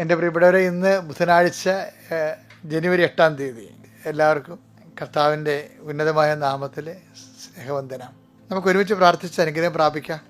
എന്റെ പ്രിയപ്പെട്ടവരെ ഇന്ന് ബുധനാഴ്ച ജനുവരി എട്ടാം തീയതി. എല്ലാവർക്കും കർത്താവിന്റെ ഉന്നതമായ നാമത്തിൽ സ്നേഹവന്ദനം. നമുക്ക് ഒരുമിച്ച് പ്രാർത്ഥിച്ച് അനുഗ്രഹം പ്രാപിക്കാം.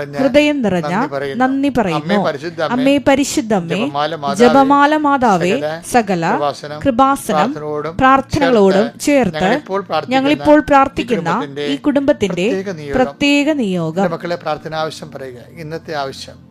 ഹൃദയം നിറഞ്ഞ നന്ദി പറയുന്നു. അമ്മേ പരിശുദ്ധ അമ്മേ, അമ്മേ പരിശുദ്ധമ്മേ ജപമാല മാതാവേ, സകല കൃപാസനം, പ്രാർത്ഥനകളോടും ചേർത്ത് ഞങ്ങളിപ്പോൾ പ്രാർത്ഥിക്കുന്ന ഈ കുടുംബത്തിന്റെ പ്രത്യേക നിയോഗം. പ്രത്യേക നിയോഗം. മക്കളെ പ്രാർത്ഥന ആവശ്യം പറയുക. ഇന്നത്തെ ആവശ്യം.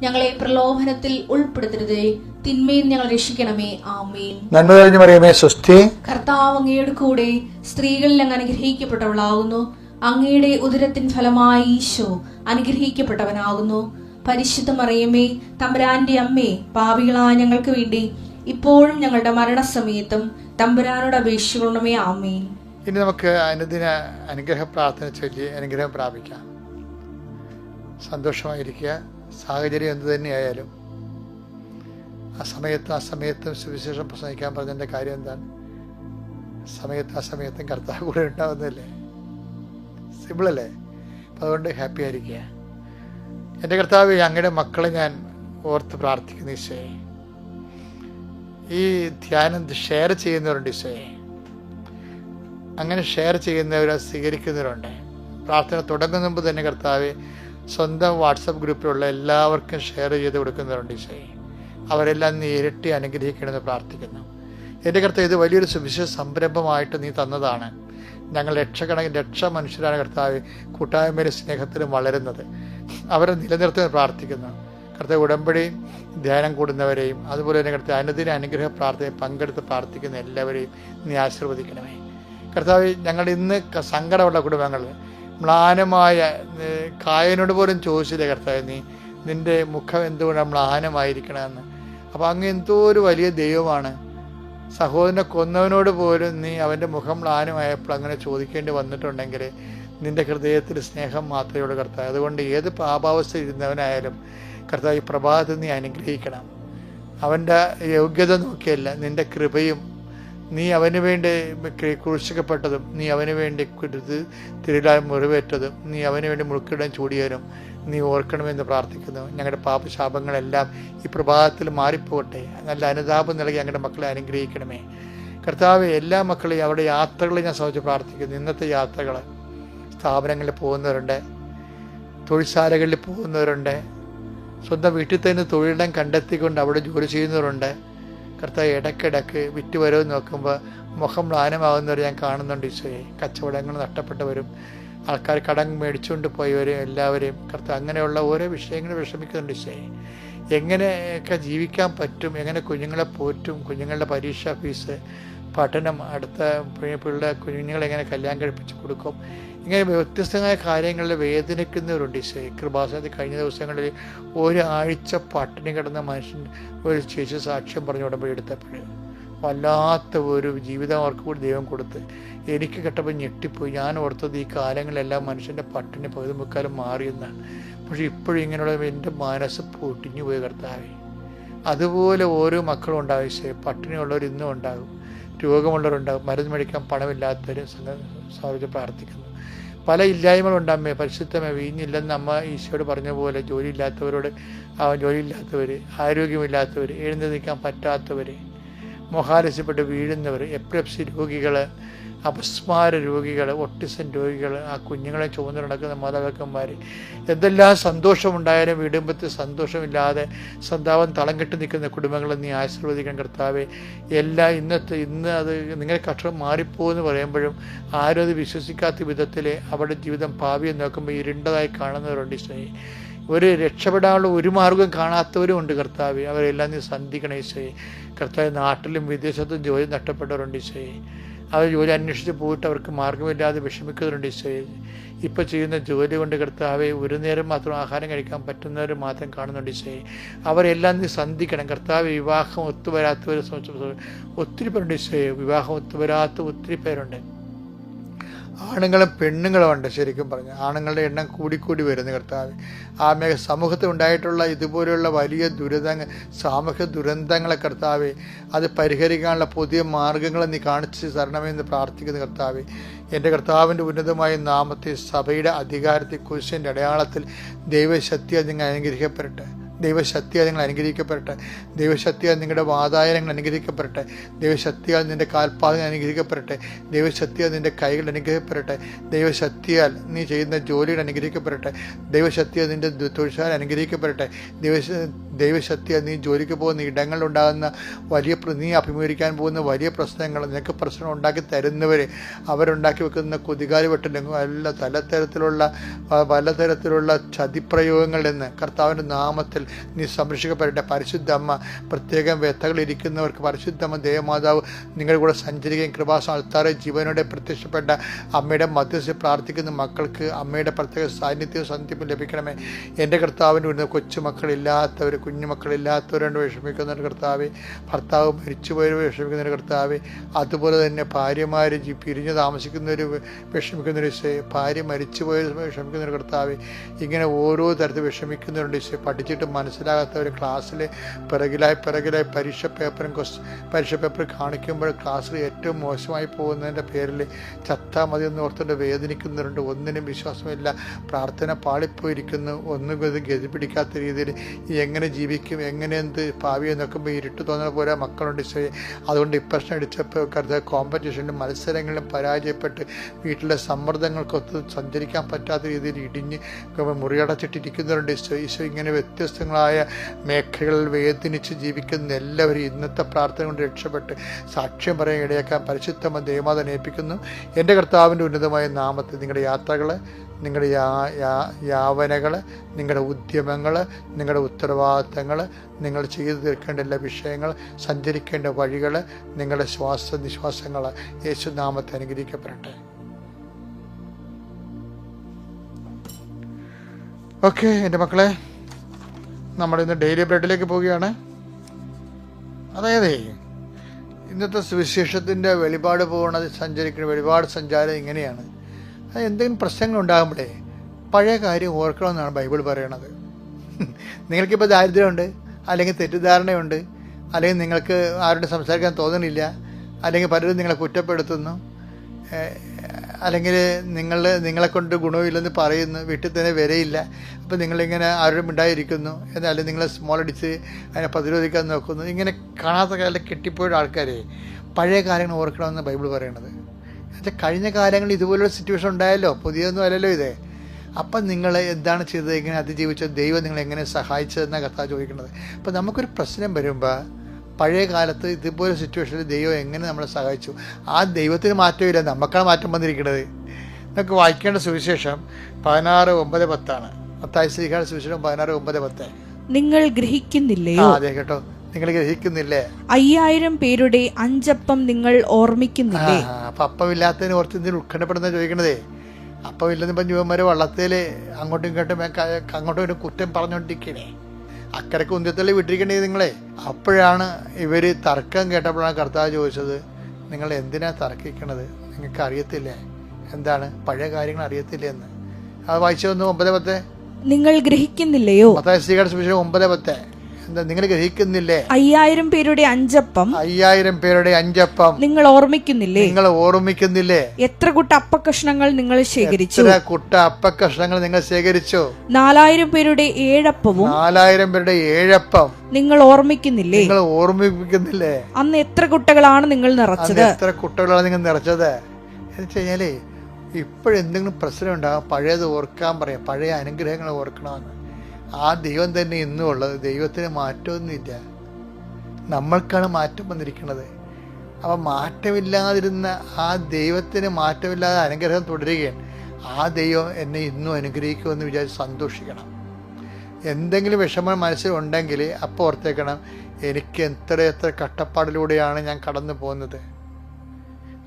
ഞങ്ങളെ പ്രലോഭനത്തിൽ ഉൾപ്പെടുത്തരുതേ. തിന്മയിൽ ഞങ്ങൾ രക്ഷിക്കണമേ. ആമേൻ. നന്മ കഴിഞ്ഞു പറയുമേ സ്വസ്തി. കർത്താവ് അങ്ങയുടെ കൂടെ സ്ത്രീകളിൽ അങ്ങ് അനുഗ്രഹിക്കപ്പെട്ടവളാകുന്നു. അങ്ങയുടെ ഉദരത്തിൻ ഫലമായി ഈശോ അനുഗ്രഹിക്കപ്പെട്ടവനാകുന്നു. പരിശുദ്ധ മറിയമേ തമ്പുരാന്റെ അമ്മേ പാപികളായ ഞങ്ങൾക്ക് വേണ്ടി ഇപ്പോഴും ഞങ്ങളുടെ മരണസമയത്തും തമ്പുരാനോട് അപേക്ഷിക്കണമേ. ആമേൻ. ഇനി നമുക്ക് അനുദിന അനുഗ്രഹ പ്രാർത്ഥന ചൊല്ലി അനുഗ്രഹം പ്രാപിക്കാം. സന്തോഷമായിരിക്കുക. സാഹചര്യം എന്തു തന്നെയായാലും ആ സമയത്ത് ആ സമയത്തും സുവിശേഷം പ്രസംഗിക്കാൻ പറഞ്ഞതിന്റെ കാര്യം എന്താണ്? സമയത്ത് ആ സമയത്തും കർത്താവ് കൂടെ ഉണ്ടാവുന്നതല്ലേ? സിമ്പിളല്ലേ അപ്പം അതുകൊണ്ട് ഹാപ്പി ആയിരിക്കുക. എന്റെ കർത്താവ് അങ്ങയുടെ മക്കളെ ഞാൻ ഓർത്ത് പ്രാർത്ഥിക്കുന്ന ഈശോയെ. ഈ ധ്യാനം ഷെയർ ചെയ്യുന്നവരുണ്ട് ഈശോയെ. അങ്ങനെ ഷെയർ ചെയ്യുന്നവരെ സ്വീകരിക്കുന്നവരുണ്ട്. പ്രാർത്ഥന തുടങ്ങുന്ന മുമ്പ് തന്നെ കർത്താവ് സ്വന്തം വാട്സപ്പ് ഗ്രൂപ്പിലുള്ള എല്ലാവർക്കും ഷെയർ ചെയ്ത് കൊടുക്കുന്നവരുണ്ട് ഈശോയെ അവരെല്ലാം നീ ഇരട്ടി അനുഗ്രഹിക്കണമെന്ന് പ്രാർത്ഥിക്കുന്നു. എന്റെ കർത്താവ് ഇത് വലിയൊരു സുവിശേഷ സംരംഭമായിട്ട് നീ തന്നതാണ്. ഞങ്ങൾ ലക്ഷക്കണക്കിന് ലക്ഷ മനുഷ്യരാണ് കർത്താവ് കൂട്ടായ്മയിലെ സ്നേഹത്തിലും വളരുന്നത്. അവരെ നിലനിർത്താൻ പ്രാർത്ഥിക്കുന്നു. കർത്താവ് ഉടമ്പടി ധ്യാനം കൂടുന്നവരെയും അതുപോലെ തന്നെ കർത്താവ് അനുദിന അനുഗ്രഹ പ്രാർത്ഥനയിൽ പങ്കെടുത്ത് പ്രാർത്ഥിക്കുന്ന എല്ലാവരെയും നീ ആശീർവദിക്കണമേ. കർത്താവ് ഞങ്ങൾ ഇന്ന് സങ്കടമുള്ള കുടുംബങ്ങൾ മ്ലാനമായ കായനോട് പോലും ചോദിച്ചില്ല കർത്താവ് നീ നിന്റെ മുഖം എന്തുകൊണ്ടാണ് മ്ലാനമായിരിക്കണമെന്ന് അപ്പോൾ അങ്ങ് എന്തോ ഒരു വലിയ ദൈവമാണ്. സഹോദരനെ കൊന്നവനോട് പോലും നീ അവന്റെ മുഖം മ്ലാനമായപ്പോൾ അങ്ങനെ ചോദിക്കേണ്ടി വന്നിട്ടുണ്ടെങ്കിൽ നിന്റെ ഹൃദയത്തിൽ സ്നേഹം മാത്രമേ ഉള്ളൂ കർത്താവ്. അതുകൊണ്ട് ഏത് പാപാവസ്ഥ ഇരുന്നവനായാലും കർത്താവ് ഈ പ്രഭാതത്തിൽ നീ അനുഗ്രഹിക്കണം. അവന്റെ യോഗ്യത നോക്കിയല്ല നിന്റെ കൃപയും നീ അവന് വേണ്ടി ക്രി- ക്രൂശിക്കപ്പെട്ടതും നീ അവന് വേണ്ടി തിരുലാൽ മുറിവേറ്റതും നീ അവന് വേണ്ടി മുൾക്കിടാൻ ചൂടിയവരും നീ ഓർക്കണമെന്ന് പ്രാർത്ഥിക്കുന്നു. ഞങ്ങളുടെ പാപശാപങ്ങളെല്ലാം ഈ പ്രഭാതത്തിൽ മാറിപ്പോകട്ടെ. നല്ല അനുതാപം നൽകി ഞങ്ങളുടെ മക്കളെ അനുഗ്രഹിക്കണമേ. കർത്താവ് എല്ലാ മക്കളെയും അവരുടെ യാത്രകളെ ഞാൻ സംബന്ധിച്ച് പ്രാർത്ഥിക്കുന്നു. ഇന്നത്തെ യാത്രകൾ സ്ഥാപനങ്ങളിൽ പോകുന്നവരുണ്ട് തൊഴിൽശാലകളിൽ പോകുന്നവരുണ്ട് സ്വന്തം വീട്ടിൽ തന്നെ തൊഴിലിടം കണ്ടെത്തിക്കൊണ്ട് അവിടെ ജോലി ചെയ്യുന്നവരുണ്ട്. കർത്താവ് ഇടയ്ക്കിടയ്ക്ക് വിറ്റ് വരവ് നോക്കുമ്പോൾ മുഖം മ്ലാനമാകുന്നവർ ഞാൻ കാണുന്നുണ്ട് ഈശോയെ. കച്ചവടങ്ങൾ നഷ്ടപ്പെട്ടവരും ആൾക്കാർ കടം മേടിച്ചുകൊണ്ട് പോയവരും എല്ലാവരെയും കർത്താവ് അങ്ങനെയുള്ള ഓരോ വിഷയങ്ങളും വിഷമിക്കുന്നുണ്ട് ഈശോയെ. എങ്ങനെയൊക്കെ ജീവിക്കാൻ പറ്റും എങ്ങനെ കുഞ്ഞുങ്ങളെ പോറ്റും കുഞ്ഞുങ്ങളുടെ പരീക്ഷാ ഫീസ് പഠനം അടുത്ത പിള്ളേർ കുഞ്ഞുങ്ങളെ എങ്ങനെ കല്യാണം കഴിപ്പിച്ച് കൊടുക്കും ഇങ്ങനെ വ്യത്യസ്തമായ കാര്യങ്ങളിൽ വേദനിക്കുന്നവരുണ്ട്. ഈശോയെ കൃപാസനത്തിൽ കഴിഞ്ഞ ദിവസങ്ങളിൽ ഒരാഴ്ച പട്ടിണി കിടന്ന മനുഷ്യൻ ഒരു ചേച്ചി സാക്ഷ്യം പറഞ്ഞു ഉടമ്പടി എടുത്തപ്പോൾ വല്ലാത്ത ഒരു ജീവിതം അവർക്ക് കൂടി ദൈവം കൊടുത്ത്. എനിക്ക് കേട്ടപ്പോൾ ഞെട്ടിപ്പോയി. ഞാൻ ഓർത്തത് ഈ കാലങ്ങളിലെല്ലാം മനുഷ്യന്റെ പട്ടിണി പകുതി മുക്കാലും മാറിയെന്നാണ് പക്ഷെ ഇപ്പോഴും ഇങ്ങനെയുള്ള എന്റെ മനസ്സ് പൊട്ടിഞ്ഞു പോയി കർത്താവേ. അതുപോലെ ഓരോ മക്കളും ഉണ്ടാവും ഈശോയെ പട്ടിണിയുള്ളവർ ഇന്നും ഉണ്ടാകും. രോഗമുള്ളവരുണ്ടാകും മരുന്ന് മേടിക്കാൻ പണമില്ലാത്തവർ സാധിച്ച് പ്രാർത്ഥിക്കുന്നു. പല ഇല്ലായ്മകളുണ്ട് അമ്മേ. പരിശുദ്ധമേ വീഞ്ഞില്ലെന്ന് അമ്മ ഈശോയോട് പറഞ്ഞ പോലെ ജോലിയില്ലാത്തവരോട് ജോലിയില്ലാത്തവർ ആരോഗ്യമില്ലാത്തവർ എഴുന്നേൽക്കാൻ പറ്റാത്തവർ മൊഹാലസ്യപ്പെട്ട് വീഴുന്നവർ എപ്രപ്സി രോഗികൾ അപസ്മാര രോഗികൾ ഒട്ടിസൻ രോഗികൾ ആ കുഞ്ഞുങ്ങളെ ചുമന്ന് നടക്കുന്ന മാതാപിതാക്കന്മാർ എന്തെല്ലാം സന്തോഷമുണ്ടായാലും വീടുമ്പത്തിൽ സന്തോഷമില്ലാതെ സന്താപം തളം കെട്ടി നിൽക്കുന്ന കുടുംബങ്ങളെ നീ ആശീർവദിക്കാൻ കർത്താവെ. എല്ലാ ഇന്നത്തെ ഇന്ന് അത് നിങ്ങളുടെ കഷ്ടം മാറിപ്പോകുമെന്ന് പറയുമ്പോഴും ആരും അത് വിശ്വസിക്കാത്ത വിധത്തിൽ അവരുടെ ജീവിതം ഭാവിയെ നോക്കുമ്പോൾ ഇരുണ്ടതായി കാണുന്നവരുണ്ട് ഈശോയെ. ഒരു രക്ഷപ്പെടാനുള്ള ഒരു മാർഗം കാണാത്തവരും ഉണ്ട് കർത്താവ്. അവരെല്ലാം നീ സന്ധിക്കണം ഈശോയെ. കർത്താവ് നാട്ടിലും വിദേശത്തും ജോലി നഷ്ടപ്പെട്ടവരുണ്ട് ഈശോയെ. അവർ ജോലി അന്വേഷിച്ച് പോയിട്ട് അവർക്ക് മാർഗമില്ലാതെ വിഷമിക്കുന്നുണ്ട് ഈശോയെ. ഇപ്പോൾ ചെയ്യുന്ന ജോലി കൊണ്ട് കർത്താവെ ഒരു നേരം മാത്രം ആഹാരം കഴിക്കാൻ പറ്റുന്നവർ മാത്രം കാണുന്നുണ്ട് ഈശോയെ. അവരെല്ലാം നീ സന്ധിക്കണം. കർത്താവ് വിവാഹം ഒത്തുവരാത്തവരെ സംബന്ധിച്ചിടത്തോളം ഒത്തിരി പേരുണ്ട് ഈശോയെ. വിവാഹം ഒത്തുവരാത്ത ഒത്തിരി പേരുണ്ട്. ആണുങ്ങളും പെണ്ണുങ്ങളും ഉണ്ട് ശരിക്കും പറഞ്ഞു. ആണുങ്ങളുടെ എണ്ണം കൂടിക്കൂടി വരുന്നു കർത്താവ്. ആമേ സമൂഹത്തിൽ ഉണ്ടായിട്ടുള്ള ഇതുപോലെയുള്ള വലിയ ദുരിതങ്ങൾ സാമൂഹ്യ ദുരന്തങ്ങളെ കർത്താവെ അത് പരിഹരിക്കാനുള്ള പുതിയ മാർഗങ്ങൾ നീ കാണിച്ച് തരണമെന്ന് പ്രാർത്ഥിക്കുന്നു കർത്താവെ. എന്റെ കർത്താവിന്റെ ഉന്നതമായ നാമത്തെ സഭയുടെ അധികാരത്തെ കുരിശിന്റെ അടയാളത്തിൽ ദൈവശക്തി നിങ്ങൾ അനുഗ്രഹിക്കപ്പെടട്ടെ. ദൈവശക്തിയാൽ നിങ്ങൾ അനുഗ്രഹിക്കപ്പെടട്ടെ. ദൈവശക്തിയാൽ നിങ്ങളുടെ വാതായ നിങ്ങൾ അനുഗ്രഹിക്കപ്പെടട്ടെ. ദൈവശക്തിയാൽ നിന്റെ കാൽപാദങ്ങൾ അനുഗ്രഹിക്കപ്പെടട്ടെ. ദൈവശക്തിയാൽ നിന്റെ കൈകൾ അനുഗ്രഹിക്കപ്പെടട്ടെ. ദൈവശക്തിയാൽ നീ ചെയ്യുന്ന ജോലികൾ അനുഗ്രഹിക്കപ്പെടട്ടെ. ദൈവശക്തിയാൽ നിന്റെ തൊഴിലാൽ അനുഗ്രഹിക്കപ്പെടട്ടെ. ദൈവ ദൈവശക്തിയാൽ നീ ജോലിക്ക് പോകുന്ന ഇടങ്ങളിലുണ്ടാകുന്ന വലിയ നീ അഭിമുഖീകരിക്കാൻ പോകുന്ന വലിയ പ്രശ്നങ്ങൾ നിനക്ക് പ്രശ്നം ഉണ്ടാക്കി തരുന്നവരെ അവരുണ്ടാക്കി വെക്കുന്ന കൊതികാരി വെട്ടലും എല്ലാ പലതരത്തിലുള്ള പ- പലതരത്തിലുള്ള ചതിപ്രയോഗങ്ങളിൽ നിന്ന് കർത്താവിന്റെ നാമത്തിൽ നീ സംരക്ഷിക്കപ്പെടട്ടെ. പരിശുദ്ധ അമ്മ പ്രത്യേകം പരിശുദ്ധ അമ്മ ദേവമാതാവ് നിങ്ങളുടെ കൂടെ സഞ്ചരിക്കുകയും കൃപാസാൽത്താറെ ജീവനോടെ പ്രത്യക്ഷപ്പെട്ട അമ്മയുടെ മധ്യസ്ഥ പ്രാർത്ഥിക്കുന്ന മക്കൾക്ക് അമ്മയുടെ പ്രത്യേക സാന്നിധ്യവും സന്ധിപ്പും ലഭിക്കണമേ. എന്റെ കർത്താവിന്റെ വരുന്ന കൊച്ചുമക്കളില്ലാത്തവർ കുഞ്ഞുമക്കളില്ലാത്തവരുണ്ട് വിഷമിക്കുന്ന കർത്താവെ. ഭർത്താവ് മരിച്ചുപോയവർ വിഷമിക്കുന്ന കർത്താവെ. അതുപോലെ തന്നെ ഭാര്യമാർ പിരിഞ്ഞ് താമസിക്കുന്നവർ വിഷമിക്കുന്നൊരു ഈശോയെ. ഭാര്യ മരിച്ചുപോയ വിഷമിക്കുന്ന ഒരു കർത്താവെ. ഇങ്ങനെ ഓരോ തരത്തിൽ വിഷമിക്കുന്നവരുണ്ട് ഈശോ പഠിച്ചിട്ട് മനസ്സിലാകാത്തവർ ക്ലാസ്സിൽ പിറകിലായി പിറകിലായി പരീക്ഷ പേപ്പറും പരീക്ഷ പേപ്പർ കാണിക്കുമ്പോൾ ക്ലാസ്സിൽ ഏറ്റവും മോശമായി പോകുന്നതിന്റെ പേരിൽ ചത്താ മതി എന്ന് ഓർത്തുകൊണ്ട് വേദനിക്കുന്നവരുണ്ട്. ഒന്നിനും വിശ്വാസമില്ല. പ്രാർത്ഥന പാളിപ്പോയിരിക്കുന്നു. ഒന്നും ഇത് ഗതി പിടിക്കാത്ത രീതിയിൽ എങ്ങനെ ജീവിക്കും എങ്ങനെ എന്ത് ഭാവിയെ നോക്കുമ്പോൾ ഇരുട്ട് തോന്നുന്ന പോലെ മക്കളുണ്ട് അതുകൊണ്ട് ഇപ്രശ്നം അടിച്ചപ്പോൾ കരുത കോമ്പറ്റീഷനിലും മത്സരങ്ങളിലും പരാജയപ്പെട്ട് വീട്ടിലെ സമ്മർദ്ദങ്ങൾക്കൊത്ത് സഞ്ചരിക്കാൻ പറ്റാത്ത രീതിയിൽ ഇടിഞ്ഞ് മുറിയടച്ചിട്ടിരിക്കുന്നവരുണ്ട്. ഈശോ ഈശോ ഇങ്ങനെ വ്യത്യസ്തങ്ങളായ മേഖലകളിൽ വേദനിച്ച് ജീവിക്കുന്ന എല്ലാവരും ഇന്നത്തെ പ്രാർത്ഥന കൊണ്ട് രക്ഷപ്പെട്ട് സാക്ഷ്യം പറയാൻ ഇടയാക്കാൻ പരിശുദ്ധമ ദൈവമാതനേപ്പിക്കുന്നു എന്റെ കർത്താവിന്റെ ഉന്നതമായ നാമത്തെ നിങ്ങളുടെ യാത്രകൾ നിങ്ങളുടെ യാ യാ- യാവനകൾ നിങ്ങളുടെ ഉദ്യമങ്ങൾ നിങ്ങളുടെ ഉത്തരവാദിത്തങ്ങൾ നിങ്ങൾ ചെയ്തു തീർക്കേണ്ട എല്ലാ വിഷയങ്ങൾ സഞ്ചരിക്കേണ്ട വഴികൾ നിങ്ങളുടെ ശ്വാസ നിശ്വാസങ്ങൾ യേശുനാമത്തെ അനുഗ്രഹിക്കപ്പെടട്ടെ. ഓക്കെ എന്റെ മക്കളെ നമ്മളിന്ന് ഡെയിലി ബ്രെഡിലേക്ക് പോവുകയാണ്. അതായത് ഇന്നത്തെ സുവിശേഷത്തിന്റെ വെളിപാട് പോകുന്നത് സഞ്ചരിക്കുന്ന വെളിപാട് സഞ്ചാരം ഇങ്ങനെയാണ്. അത് എന്തെങ്കിലും പ്രശ്നങ്ങൾ ഉണ്ടാകുമ്പോഴേ പഴയ കാര്യം ഓർക്കണമെന്നാണ് ബൈബിൾ പറയണത്. നിങ്ങൾക്കിപ്പോൾ ദാരിദ്ര്യമുണ്ട് അല്ലെങ്കിൽ തെറ്റിദ്ധാരണയുണ്ട് അല്ലെങ്കിൽ നിങ്ങൾക്ക് ആരോടും സംസാരിക്കാൻ തോന്നുന്നില്ല അല്ലെങ്കിൽ പലരും നിങ്ങളെ കുറ്റപ്പെടുത്തുന്നു അല്ലെങ്കിൽ നിങ്ങൾ നിങ്ങളെ കൊണ്ട് ഗുണമില്ലെന്ന് പറയുന്നു വീട്ടിൽ തന്നെ വരയില്ല അപ്പം നിങ്ങളിങ്ങനെ ആരോടും ഉണ്ടായിരിക്കുന്നു എന്നാലും നിങ്ങളെ സ്മോൾ അടിച്ച് അതിനെ പ്രതിരോധിക്കാൻ നോക്കുന്നു ഇങ്ങനെ കാണാത്ത കാലം കെട്ടിപ്പോയ ആൾക്കാരെ പഴയ കാര്യങ്ങൾ ഓർക്കണമെന്ന് ബൈബിൾ പറയണത്. എന്നുവെച്ചാൽ കഴിഞ്ഞ കാലങ്ങളിൽ ഇതുപോലൊരു സിറ്റുവേഷൻ ഉണ്ടായല്ലോ. പുതിയൊന്നും അല്ലല്ലോ ഇത്. അപ്പം നിങ്ങൾ എന്താണ് ചെയ്തത്? എങ്ങനെ അതിജീവിച്ചത്? ദൈവം നിങ്ങളെ എങ്ങനെ സഹായിച്ചതെന്നാണ് കഥ ചോദിക്കുന്നത്. അപ്പം നമുക്കൊരു പ്രശ്നം വരുമ്പോൾ പഴയ കാലത്ത് ഇതുപോലെ സിറ്റുവേഷനിൽ ദൈവം എങ്ങനെ നമ്മളെ സഹായിച്ചു? ആ ദൈവത്തിന് മാറ്റമില്ല. നമുക്കാണ് മാറ്റം വന്നിരിക്കുന്നത് നമുക്ക് വായിക്കേണ്ട സുവിശേഷം പതിനാറ് ഒമ്പത് പത്താണ്. പത്തായ ശ്രീകാട് സുവിശേഷം പതിനാറ് ഒമ്പത് പത്ത്. നിങ്ങൾ ഗ്രഹിക്കുന്നില്ലേ അതെ കേട്ടോ. നിങ്ങൾ ഗ്രഹിക്കുന്നില്ലേ? അയ്യായിരം പേരുടെ അഞ്ചപ്പം നിങ്ങൾ ഓർമ്മിക്കുന്നില്ലേ? അപ്പൊ അപ്പമില്ലാത്തതിന് ഓർത്ത് ഇതിന് ഉത്കണ്ഠപ്പെടുന്ന ചോദിക്കണതേ? അപ്പമില്ലെന്ന് ഇപ്പം യുവന്മാര് വള്ളത്തിൽ അങ്ങോട്ടും ഇങ്ങോട്ടും അങ്ങോട്ടും ഒരു കുറ്റം പറഞ്ഞുകൊണ്ടിരിക്കണേ അക്കരക്ക് ഉന്ത്യത്തല്ലേ വിട്ടിരിക്കണേ നിങ്ങളെ. അപ്പോഴാണ് ഇവർ തർക്കം കേട്ടപ്പോഴാണ് കർത്താവ് ചോദിച്ചത് നിങ്ങൾ എന്തിനാ തർക്കിക്കണത്? നിങ്ങൾക്ക് അറിയത്തില്ലേ? എന്താണ്? പഴയ കാര്യങ്ങൾ അറിയത്തില്ലേ എന്ന്? അത് വായിച്ചു വന്നു ഒമ്പത് പത്ത്. നിങ്ങൾ ഗ്രഹിക്കുന്നില്ലയോ? ഒമ്പത് പത്ത്. നിങ്ങൾ ഗ്രഹിക്കുന്നില്ലേ? അയ്യായിരം പേരുടെ അഞ്ചപ്പം. അയ്യായിരം പേരുടെ അഞ്ചപ്പം. നിങ്ങൾ ഓർമ്മിക്കുന്നില്ലേ? നിങ്ങൾ ഓർമ്മിക്കുന്നില്ലേ? എത്ര കുട്ട അപ്പക്കഷ്ണങ്ങൾ നിങ്ങൾ ശേഖരിച്ചു? എത്ര കുട്ട അപ്പക്കഷ്ണങ്ങൾ നിങ്ങൾ ശേഖരിച്ചു? നാലായിരം പേരുടെ ഏഴപ്പവും നാലായിരം പേരുടെ ഏഴപ്പം. നിങ്ങൾ ഓർമ്മിക്കുന്നില്ലേ? നിങ്ങൾ ഓർമ്മിപ്പിക്കുന്നില്ലേ? അന്ന് എത്ര കുട്ടകളാണ് നിങ്ങൾ നിറച്ചത്? എത്ര കുട്ടകളാണ് നിങ്ങൾ നിറച്ചത്? എന്ന് വെച്ച് കഴിഞ്ഞാലേ ഇപ്പോഴെന്തെങ്കിലും പ്രശ്നം ഉണ്ടാകും പഴയത് ഓർക്കാൻ പറയാം. പഴയ അനുഗ്രഹങ്ങൾ ഓർക്കണമെന്ന്. ആ ദൈവം തന്നെ ഇന്നും ഉള്ളത് ദൈവത്തിന് മാറ്റമൊന്നുമില്ല. നമ്മൾക്കാണ് മാറ്റം വന്നിരിക്കുന്നത്. അപ്പം മാറ്റമില്ലാതിരുന്ന ആ ദൈവത്തിന് മാറ്റമില്ലാതെ അനുഗ്രഹം തുടരുകയാണ്. ആ ദൈവം എന്നെ ഇന്നും അനുഗ്രഹിക്കുമെന്ന് വിചാരിച്ച് സന്തോഷിക്കണം. എന്തെങ്കിലും വിഷമം മനസ്സിലുണ്ടെങ്കിൽ അപ്പോൾ ഓർത്തേക്കണം എനിക്ക് എത്ര എത്ര കട്ടപ്പാടിലൂടെയാണ് ഞാൻ കടന്നു പോകുന്നത്.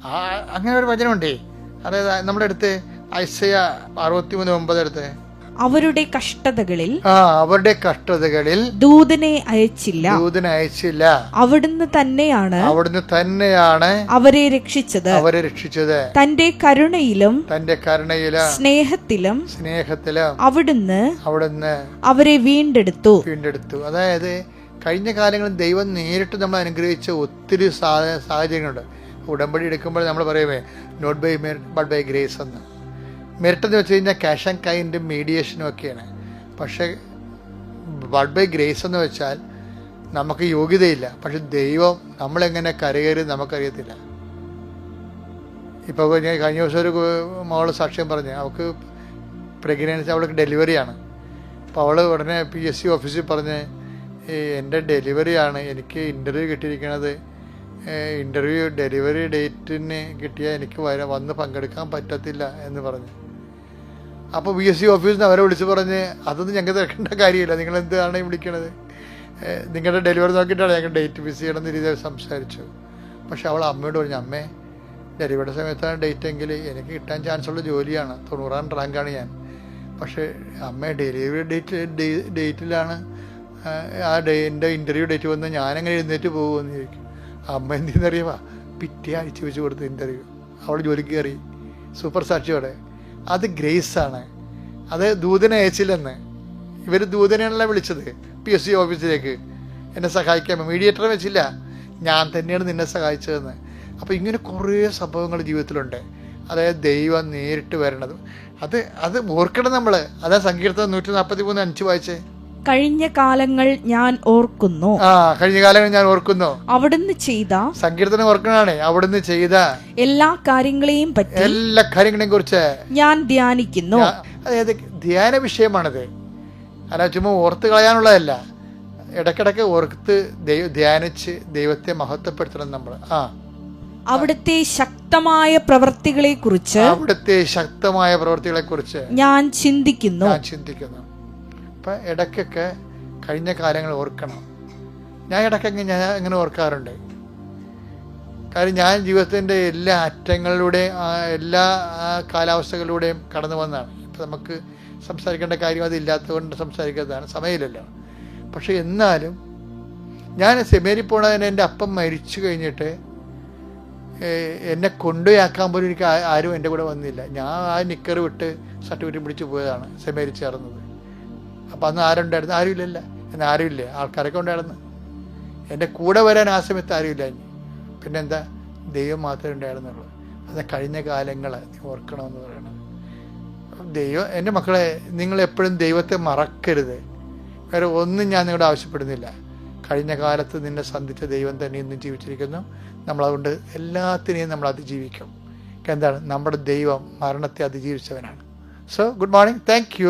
ആ അങ്ങനെ ഒരു വചനമുണ്ടേ. അതായത് നമ്മുടെ അടുത്ത് ഐസയ അറുപത്തിമൂന്ന് ഒമ്പത് അടുത്ത് അവരുടെ കഷ്ടതകളിൽ അവരുടെ കഷ്ടതകളിൽ ദൂതനെ അയച്ചില്ല. ദൂതനെ അയച്ചില്ല. അവിടുന്ന് തന്നെയാണ് അവിടുന്ന് തന്നെയാണ് അവരെ രക്ഷിച്ചത്. അവരെ രക്ഷിച്ചത്. തന്റെ കരുണയിലും തന്റെ കരുണയിലും സ്നേഹത്തിലും സ്നേഹത്തിലും അവിടുന്ന് അവിടുന്ന് അവരെ വീണ്ടെടുത്തു. വീണ്ടെടുത്തു. അതായത് കഴിഞ്ഞ കാലങ്ങളിൽ ദൈവം നേരിട്ട് നമ്മൾ അനുഗ്രഹിച്ച ഒത്തിരി സാഹചര്യങ്ങളുണ്ട്. ഉടമ്പടി എടുക്കുമ്പോൾ നമ്മൾ പറയുമേ not by merit but by grace എന്ന്. മെറിറ്റ് വെച്ച് കഴിഞ്ഞാൽ ക്യാഷ് ആൻഡ് കൈൻഡും മീഡിയേഷനും ഒക്കെയാണ്. പക്ഷേ വഡ് ബൈ ഗ്രേസ് എന്ന് വെച്ചാൽ നമുക്ക് യോഗ്യതയില്ല. പക്ഷെ ദൈവം നമ്മളെങ്ങനെ കരകയറി നമുക്കറിയത്തില്ല. ഇപ്പോൾ ഞാൻ കഴിഞ്ഞ ദിവസം ഒരു മോൾ സാക്ഷ്യം പറഞ്ഞു. അവൾക്ക് പ്രഗ്നൻസി അവൾക്ക് ഡെലിവറിയാണ് അപ്പോൾ അവൾ ഉടനെ പി എസ് സി ഓഫീസിൽ പറഞ്ഞ് "ഈ എന്റെ ഡെലിവറിയാണ് എനിക്ക് ഇന്റർവ്യൂ കിട്ടിയിരിക്കുന്നത് ഇന്റർവ്യൂ ഡെലിവറി ഡേറ്റിന് കിട്ടിയാൽ എനിക്ക് വര വന്ന് പങ്കെടുക്കാൻ പറ്റത്തില്ല എന്ന് പറഞ്ഞു. അപ്പോൾ ബി എസ് സി ഓഫീസിൽ നിന്ന് അവരെ വിളിച്ച് പറഞ്ഞ് അതൊന്നും ഞങ്ങൾക്ക് തിരക്കേണ്ട കാര്യമില്ല. നിങ്ങൾ എന്താണ് വിളിക്കണത്? നിങ്ങളുടെ ഡെലിവറി നോക്കിയിട്ടാണ് ഞങ്ങൾ ഡേറ്റ് ഫിക്സ് ചെയ്യണമെന്ന രീതിയിൽ സംസാരിച്ചു. പക്ഷെ അവൾ അമ്മയോട് പറഞ്ഞു അമ്മേ ഡെലിവറി സമയത്താണ് ഡേറ്റ് എങ്കിൽ എനിക്ക് കിട്ടാൻ ചാൻസ് ഉള്ള ജോലിയാണ്. തൊണ്ണൂറാം റാങ്കാണ് ഞാൻ. പക്ഷേ അമ്മ ഡെലിവറി ഡേറ്റ് ഡേറ്റിലാണ് ആ ഡേ എന്റെ ഇന്റർവ്യൂ ഡേറ്റ് വന്ന് ഞാനങ്ങനെ എഴുന്നേറ്റ് പോകുമെന്ന് ചോദിക്കും. അമ്മ എന്തെന്നറിയുമോ പിറ്റേ ആഴ്ച വെച്ച് കൊടുത്ത് ഇന്റർവ്യൂ അവൾ ജോലിക്ക് കയറി. സൂപ്പർ സാക്ഷിയോടെ അത് ഗ്രേസ് ആണ് അത് ദൂതനെ അയച്ചില്ലെന്ന്. ഇവർ ദൂതനെയാണല്ലോ വിളിച്ചത് പി എസ് സി ഓഫീസിലേക്ക്. എന്നെ സഹായിക്കാൻ മീഡിയേറ്ററെ വെച്ചില്ല. ഞാൻ തന്നെയാണ് നിന്നെ സഹായിച്ചതെന്ന്. അപ്പോൾ ഇങ്ങനെ കുറേ സംഭവങ്ങൾ ജീവിതത്തിലുണ്ട്. അതായത് ദൈവം നേരിട്ട് വരണത് അത് അത് ഓർക്കണം നമ്മൾ അതാ സങ്കീർത്തനം നൂറ്റി നാൽപ്പത്തി മൂന്ന് അഞ്ച് വായിച്ചേ. കഴിഞ്ഞ കാലങ്ങൾ ഞാൻ ഓർക്കുന്നു. ആ കഴിഞ്ഞ കാലങ്ങൾ ഞാൻ ഓർക്കുന്നു. അവിടുന്ന് ചെയ്ത സങ്കീർത്തനം ഓർക്കണാണ്. അവിടുന്ന് ചെയ്ത എല്ലാ കാര്യങ്ങളെയും പറ്റി എല്ലാ കാര്യങ്ങളെയും കുറിച്ച് ഞാൻ ധ്യാനിക്കുന്നു. അതായത് ധ്യാന വിഷയമാണത്. അല്ല ചുമ്മാ ഓർത്ത് കളയാനുള്ളതല്ല. ഇടക്കിടക്ക് ഓർത്ത് ദൈവ ധ്യാനിച്ച് ദൈവത്തെ മഹത്വപ്പെടുത്തണം നമ്മൾ. ആ. അവിടുത്തെ ശക്തമായ പ്രവർത്തികളെ കുറിച്ച് അവിടുത്തെ ശക്തമായ പ്രവർത്തികളെ കുറിച്ച് ഞാൻ ചിന്തിക്കുന്നു. ഞാൻ ചിന്തിക്കുന്നു. അപ്പം ഇടയ്ക്കൊക്കെ കഴിഞ്ഞ കാര്യങ്ങൾ ഓർക്കണം. ഞാൻ ഇടയ്ക്കൊക്കെ ഞാൻ അങ്ങനെ ഓർക്കാറുണ്ട്. കാര്യം ഞാൻ ജീവിതത്തിന്റെ എല്ലാ അറ്റങ്ങളിലൂടെയും എല്ലാ കാലാവസ്ഥകളിലൂടെയും കടന്നു വന്നതാണ്. ഇപ്പം നമുക്ക് സംസാരിക്കേണ്ട കാര്യം അതില്ലാത്തതുകൊണ്ട് സംസാരിക്കുന്നതാണ് സമയമില്ലല്ലോ. പക്ഷെ എന്നാലും ഞാൻ സെമേരി പോണതിന് എന്റെ അപ്പം മരിച്ചു കഴിഞ്ഞിട്ട് എന്നെ കൊണ്ടുപോയാക്കാൻ പോലും എനിക്ക് ആരും എന്റെ കൂടെ വന്നില്ല. ഞാൻ ആ നിക്കർ വിട്ട് സർട്ടിഫിക്കറ്റ് പിടിച്ച് പോയതാണ് സെമേരി ചേർന്നത്. അപ്പം അന്ന് ആരുണ്ടായിരുന്നു? ആരുമില്ലല്ല? എന്ന് ആരുമില്ല? ആൾക്കാരൊക്കെ ഉണ്ടായിരുന്നു. എന്റെ കൂടെ വരാൻ ആ സമയത്ത് ആരുമില്ല പിന്നെന്താ? ദൈവം മാത്രമേ ഉണ്ടായിരുന്നുള്ളൂ. അത് കഴിഞ്ഞ കാലങ്ങൾ ഓർക്കണമെന്ന് പറയണം. ദൈവം എന്റെ മക്കളെ നിങ്ങൾ എപ്പോഴും ദൈവത്തെ മറക്കരുത്. വേറെ ഒന്നും ഞാൻ നിങ്ങളുടെ ആവശ്യപ്പെടുന്നില്ല. കഴിഞ്ഞ കാലത്ത് നിന്നെ സന്ധിച്ച ദൈവം തന്നെ ഇന്നും ജീവിച്ചിരിക്കുന്നു. നമ്മളതുകൊണ്ട് എല്ലാത്തിനെയും നമ്മൾ അതിജീവിക്കും. എന്താണ്? നമ്മുടെ ദൈവം മരണത്തെ അതിജീവിച്ചവനാണ്. So good morning thank